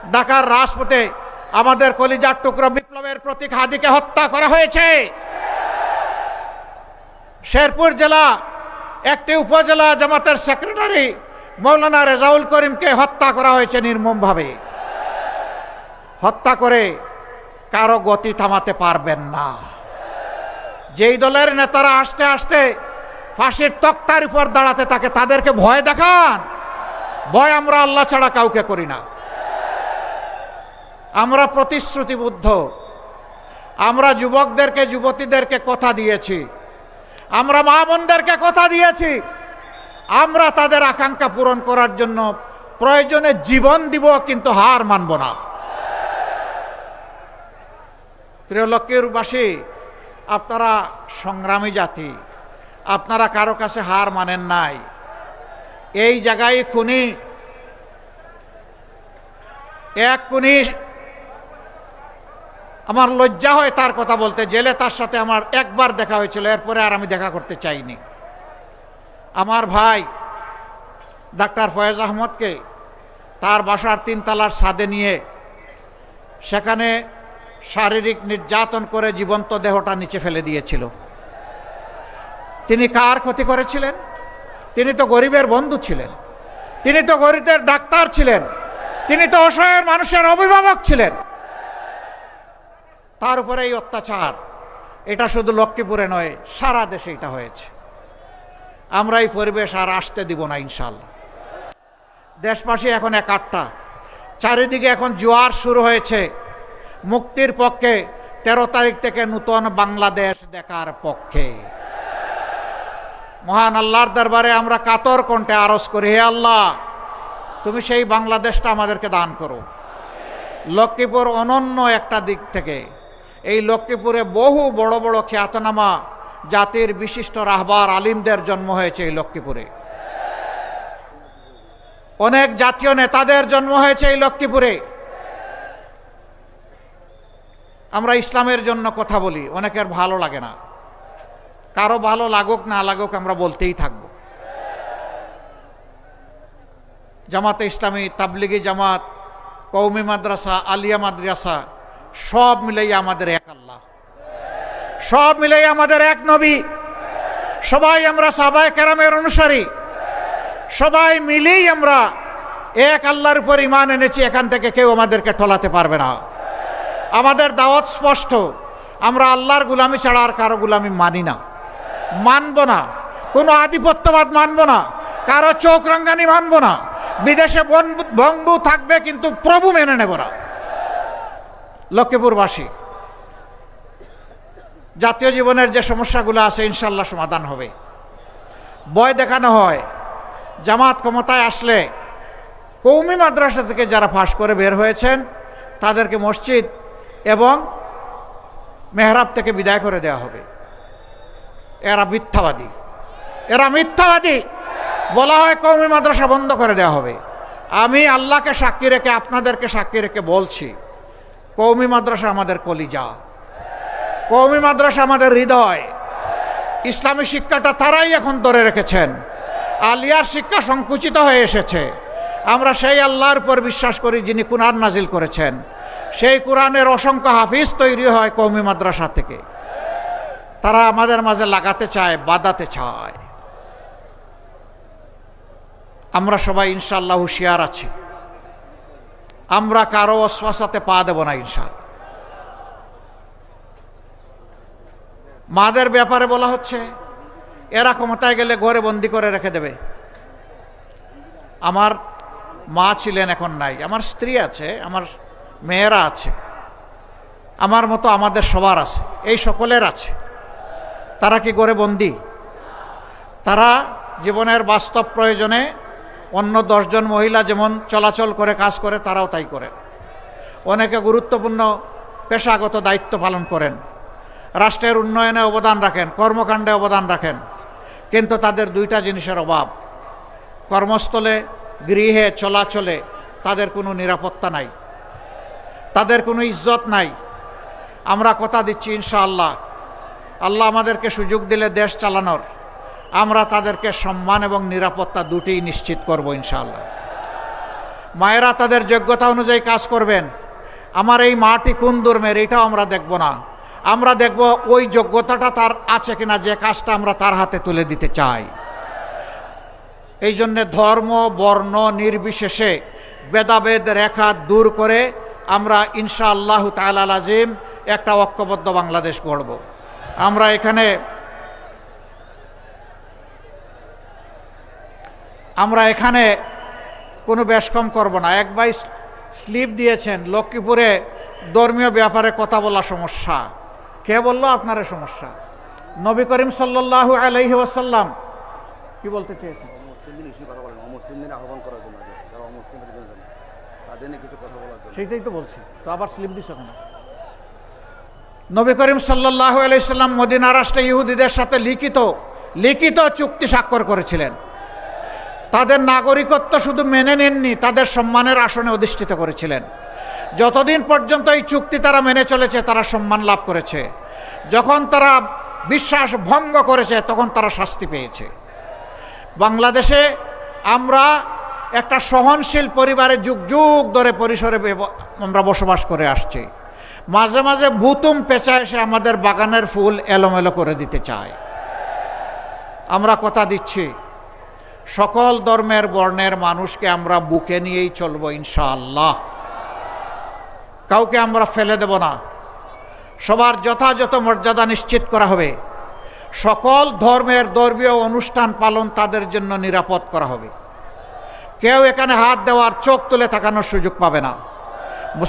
ঢাকার রাজপথে আমাদের কলিজার টুকরো বিপ্লবের প্রতীক হাদিকে হত্যা করা হয়েছে। শেরপুর জেলা একটি উপজেলা জামাতের সেক্রেটারি মৌলানা রেজাউল করিমকে হত্যা করা হয়েছে নির্মমভাবে। হত্যা করে কারও গতি থামাতে পারবেন না। যেই দলের নেতারা আসতে আসতে ফাঁসির তক্তার উপর দাঁড়াতে থাকে তাদেরকে ভয় দেখান। ভয় আমরা আল্লাহ ছাড়া কাউকে করি না। আমরা প্রতিশ্রুতিবদ্ধ। আমরা যুবকদেরকে, যুবতীদেরকে কথা দিয়েছি। আমরা মা বোনদেরকে কথা দিয়েছি। আমরা তাদের আকাঙ্ক্ষা পূরণ করার জন্য প্রয়োজনে জীবন দিব, কিন্তু হার মানব না। প্রিয় লক্ষ্মীরবাসী আপনারা সংগ্রামী জাতি, আপনারা কারও কাছে হার মানেন নাই। এই জায়গায় খুনি, এক খুনি আমার লজ্জা হয় তার কথা বলতে। জেলে তার সাথে আমার একবার দেখা হয়েছিল, এরপরে আর আমি দেখা করতে চাইনি। আমার ভাই ডাক্তার ফয়েজ আহমদকে তার বাসার তিনতলার ছাদে নিয়ে সেখানে শারীরিক নির্যাতন করে জীবন্ত দেহটা নিচে ফেলে দিয়েছিল। তিনি কার ক্ষতি করেছিলেন? তিনি তো গরিবের বন্ধু ছিলেন। তিনি তো গরিবের ডাক্তার ছিলেন। তিনি তো অসহায় মানুষের অভিভাবক ছিলেন। তার উপরে এই অত্যাচার। এটা শুধু লক্ষ্মীপুরে নয়, সারা দেশে এটা হয়েছে। আমরা এই পরিবেশ আর আসতে দিব না ইনশাল্লাহ দেশবাসী এখন একাট্টা চারিদিকে এখন জোয়ার শুরু হয়েছে। মুক্তির পক্ষে তেরো তারিখ থেকে নূতন বাংলাদেশ দেখার পক্ষে। মহান আল্লাহর দরবারে আমরা কাতর কণ্ঠে আরজ করি, হে আল্লাহ, তুমি সেই বাংলাদেশটা আমাদেরকে দান করো। লক্ষ্মীপুর অনন্য একটা দিক থেকে এই লক্ষ্মীপুরে বহু বড় বড় খ্যাতনামা জাতির বিশিষ্ট রাহবার আলিমদের জন্ম হয়েছে এই লক্ষ্মীপুরে। অনেক জাতীয় নেতাদের জন্ম হয়েছে এই লক্ষ্মীপুরে। আমরা ইসলামের জন্য কথা বলি, অনেকের ভালো লাগে না। কারও ভালো লাগুক, না লাগুক আমরা বলতেই থাকব। জামাতে ইসলামী তাবলিগি জামাত কৌমি মাদ্রাসা, আলিয়া মাদ্রাসা সব মিলেই আমাদের এক আল্লাহ। সব মিলেই আমাদের এক নবী। সবাই আমরা সাবাই কেরামের অনুসারী। সবাই মিলেই আমরা এক আল্লাহর উপর ইমান এনেছি, এখান থেকে কেউ আমাদেরকে টলাতে পারবে না। আমাদের দাওয়াত স্পষ্ট। আমরা আল্লাহর গুলামি ছাড়া আর কারও গুলামি মানি না। মানব না। কোনো আধিপত্যবাদ মানব না। কারও চোখ রঙ্গানি মানব না। বিদেশে বন- বন্ধু থাকবে কিন্তু প্রভু মেনে নেব না। লক্ষ্মীপুরবাসী। জাতীয় জীবনের যে সমস্যাগুলো আছে, ইনশাল্লাহ সমাধান হবে। বয় দেখানো হয়, জামাত ক্ষমতায় আসলে কৌমি মাদ্রাসা থেকে যারা ফাঁস করে বের হয়েছেন, তাদেরকে মসজিদ এবং মেহরাব থেকে বিদায় করে দেওয়া হবে। এরা মিথ্যাবাদী। এরা মিথ্যাবাদী। বলা হয় কৌমি মাদ্রাসা বন্ধ করে দেওয়া হবে। আমি আল্লাহকে সাক্ষী রেখে আপনাদেরকে সাক্ষী রেখে বলছি কৌমি মাদ্রাসা আমাদের কলিজা। কৌমি মাদ্রাসা আমাদের হৃদয়। ইসলামী শিক্ষাটা তারাই এখন ধরে রেখেছেন। আলিয়ার শিক্ষা সংকুচিত হয়ে এসেছে। আমরা সেই আল্লাহর উপর বিশ্বাস করি যিনি কুরআন নাজিল করেছেন। সেই কোরআনের অসংখ্য হাফিজ তৈরি হয় কৌমি মাদ্রাসা থেকে। তারা আমাদের মাঝে লাগাতে চায় বাদাতে চায়। আমরা সবাই ইনশাল্লাহ হুশিয়ার আছি। আমরা কারও অশ্বাসাতে পা দেব না ইনশাল মাদের ব্যাপারে বলা হচ্ছে, এরা ক্ষমতায় গেলে ঘরে বন্দি করে রেখে দেবে। আমার মা ছিলেন এখন নাই, আমার স্ত্রী আছে, আমার মেয়েরা আছে, আমার মতো আমাদের সবার আছে, এই সকলের আছে। তারা কি করে বন্দি? তারা জীবনের বাস্তব প্রয়োজনে অন্য দশজন মহিলা যেমন চলাচল করে, কাজ করে, তারাও তাই করে। অনেকে গুরুত্বপূর্ণ পেশাগত দায়িত্ব পালন করেন। রাষ্ট্রের উন্নয়নে অবদান রাখেন, কর্মকাণ্ডে অবদান রাখেন। কিন্তু তাদের দুইটা জিনিসের অভাব। কর্মস্থলে, গৃহে চলাচলে তাদের কোনো নিরাপত্তা নাই। তাদের কোনো ইজ্জত নাই। আমরা কথা দিচ্ছি, ইনশাআল্লাহ। আল্লাহ আমাদেরকে সুযোগ দিলে দেশ চালানোর। আমরা তাদেরকে সম্মান এবং নিরাপত্তা দুটিই নিশ্চিত করব ইনশাল্লাহ মায়েরা তাদের যোগ্যতা অনুযায়ী কাজ করবেন। আমার এই মাটি কোন ধর্মের এটাও আমরা দেখব না। আমরা দেখব ওই যোগ্যতাটা তার আছে কিনা, যে কাজটা আমরা তার হাতে তুলে দিতে চাই। এই জন্যে ধর্ম, বর্ণ নির্বিশেষে ভেদাভেদ, রেখা দূর করে আমরা ইনশা আল্লাহ তালাল আজিম একটা ঐক্যবদ্ধ বাংলাদেশ গড়ব। আমরা এখানে আমরা এখানে কোনো বেশ কম করব না। এক ভাই স্লিপ দিয়েছেন লক্ষ্মীপুরে ধর্মীয় ব্যাপারে কথা বলা সমস্যা। কে বলল আপনার সমস্যা? নবী করিম সাল্লাহ আলহি ওয়াসাল্লাম কি বলতে চেয়েছেন? সেইটাই তো বলছি। তো আবার স্লিপ দিস কেন? নবী করিম সাল্লাহ আলাইসাল্লাম মদিনা রাষ্ট্রে ইহুদিদের সাথে লিখিত লিখিত চুক্তি স্বাক্ষর করেছিলেন। তাদের নাগরিকত্ব শুধু মেনে নেননি, তাদের সম্মানের আসনে অধিষ্ঠিত করেছিলেন। যতদিন পর্যন্ত এই চুক্তি তারা মেনে চলেছে, তারা সম্মান লাভ করেছে। যখন তারা বিশ্বাস ভঙ্গ করেছে, তখন তারা শাস্তি পেয়েছে। বাংলাদেশে আমরা একটা সহনশীল পরিবারে যুগ যুগ ধরে পরিসরে আমরা বসবাস করে আসছি। মাঝে মাঝে ভুতুম পেঁচা এসে আমাদের বাগানের ফুল এলোমেলো করে দিতে চায়। আমরা কথা দিচ্ছি সকল ধর্মের বর্ণের মানুষকে আমরা বুকে নিয়েই চলব, ইনশাআল্লাহ। কাউকে আমরা ফেলে দেব না। সবার যথাযথ মর্যাদা নিশ্চিত করা হবে। সকল ধর্মের ধর্মীয় অনুষ্ঠান পালন তাদের জন্য নিরাপদ করা হবে। কেউ এখানে হাত দেওয়ার চোখ তুলে থাকানোর সুযোগ পাবে না।